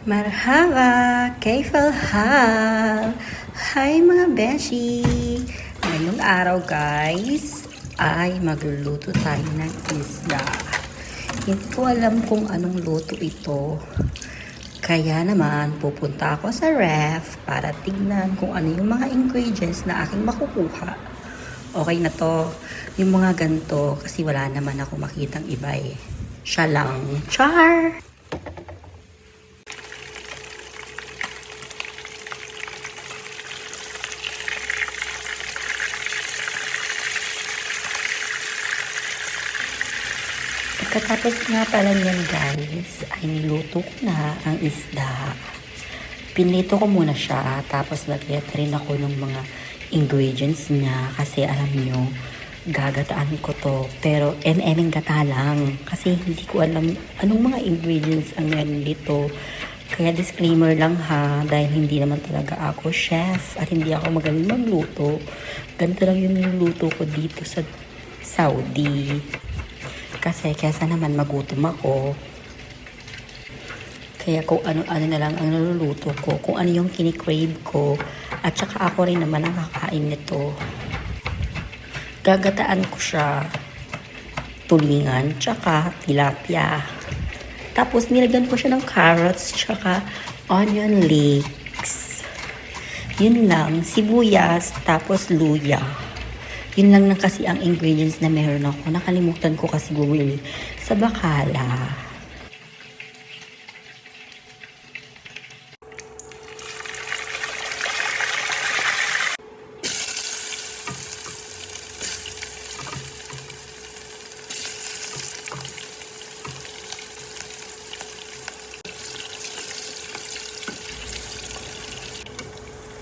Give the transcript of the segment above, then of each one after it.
Marhaba! Kayf hal Hi mga beshi! Ngayong araw guys, ay magluluto tayo ng isda. Hindi ko alam kung anong luto ito. Kaya naman, pupunta ako sa ref para tignan kung ano yung mga ingredients na aking makukuha. Okay na to. Yung mga ganito, kasi wala naman ako makitang iba eh. Siya lang. Char! Pagkatapos nga pala niyan guys, ay niluto ko na ang isda. Pinito ko muna siya, tapos lagyan rin ako ng mga ingredients niya kasi alam nyo, gagataan ko to. Pero MM gata lang kasi hindi ko alam anong mga ingredients ang meron dito. Kaya disclaimer lang ha, dahil hindi naman talaga ako chef at hindi ako magaling magluto. Ganito lang yung niluto ko dito sa Saudi. Kasi kesa naman magutom ako, kaya kung ano-ano na lang ang naluluto ko, kung ano yung kinikrave ko, at saka ako rin naman ang kakain nito. Gagataan ko siya tulingan, tsaka tilapia. Tapos nilagyan ko siya ng carrots, tsaka onion leeks. Yun lang, sibuyas, tapos luya. Yun lang na kasi ang ingredients na meron ako. Nakalimutan ko kasi bumili sa bakala.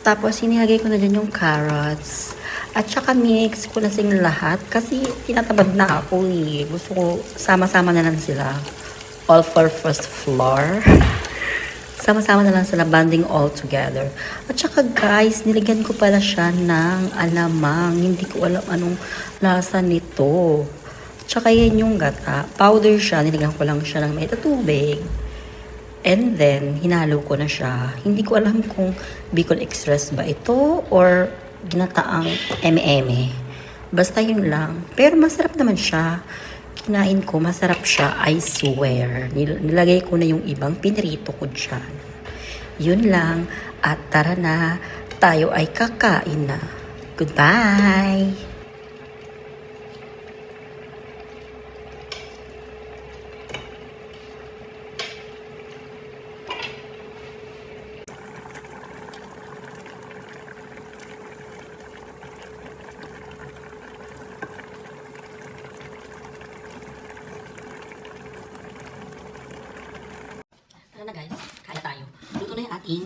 Tapos, sinilagay ko na dyan yung carrots. At saka mix ko na sing lahat kasi tinatabad na ako eh. Gusto ko sama-sama na lang sila. All for first floor. Sama-sama na lang sila, banding all together. At saka guys, nilagyan ko pala siya ng alamang. Hindi ko alam anong lasa nito. Tsaka yan yung gata. Powder siya, nilagyan ko lang siya ng may tubig. And then, hinalo ko na siya. Hindi ko alam kung Bicol Express ba ito or ginataang eme-eme. Basta yun lang. Pero masarap naman siya. Kinain ko, masarap siya, I swear. Nil- nilagay ko na yung ibang pinirito ko dyan. Yun lang. At tara na, tayo ay kakain na. Goodbye! Tara na guys, kaya tayo. Ating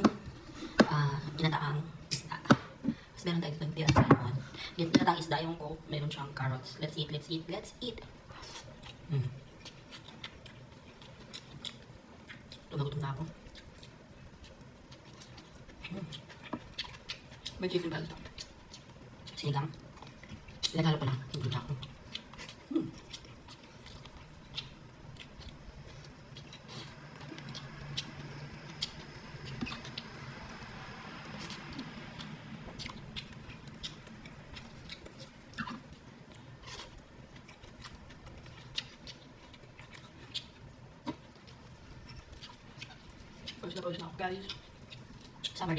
uh, ginataang isda. Tapos meron tayo itong tirang salmon. Ginataang isda yung ko, meron siyang carrots. Let's eat, let's eat, let's eat. Mm. Lumagutom na ako. Mm. May chicken balls. Sinigang. Ilagalo pa lang. Hindi ako. Mm. Pawis na pawis na ako guys. Summer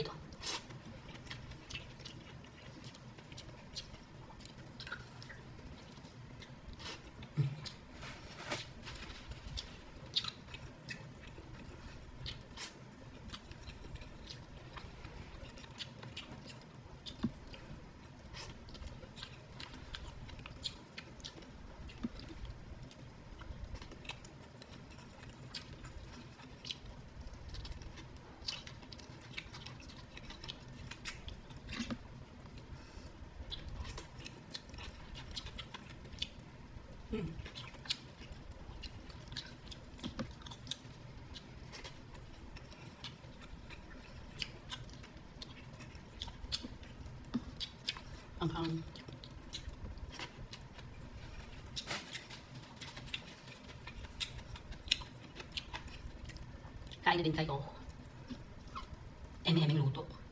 Ang hang. Kain na din tayo. Eme-eme luto.